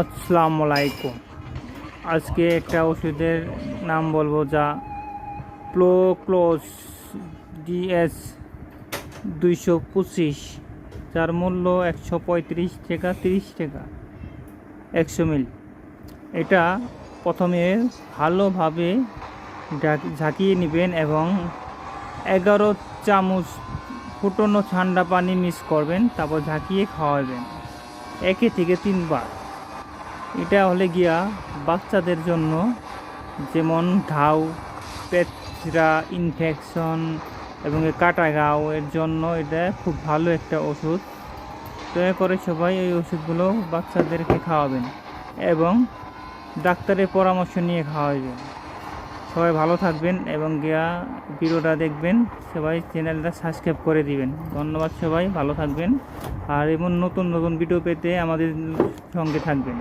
আসসালামু আলাইকুম। আজকে একটা ওষুধের নাম বলব যা প্লোক্লোজ ডিএস দুইশো পঁচিশ, যার মূল্য একশো পঁয়ত্রিশ টাকা, তিরিশ টাকা, একশো মিল। এটা প্রথমে ভালোভাবে ঝাঁকিয়ে নেবেন এবং এগারো চামচ ফুটনো ঠান্ডা পানি মিক্স করবেন, তারপর ঝাঁকিয়ে খাওয়াবেন। একে থেকে তিনবার। এটা হলে গিয়া বাচ্চাদের জন্য যেমন ঢাউ পেটরা ইনফেকশন এবং কাটা গাও এর জন্য এটা খুব ভালো একটা ওষুধ। দয়া করে সবাই এই ওষুধগুলো বাচ্চাদেরকে খাওয়াবেন এবং ডাক্তারের পরামর্শ নিয়ে খাওয়াবেন। সবাই ভালো থাকবেন এবং গিয়া ভিডিওটা দেখবেন। সবাই চ্যানেলটা সাবস্ক্রাইব করে দিবেন। ধন্যবাদ সবাই, ভালো থাকবেন। আর এমন নতুন নতুন ভিডিও পেতে আমাদের সঙ্গে থাকবেন।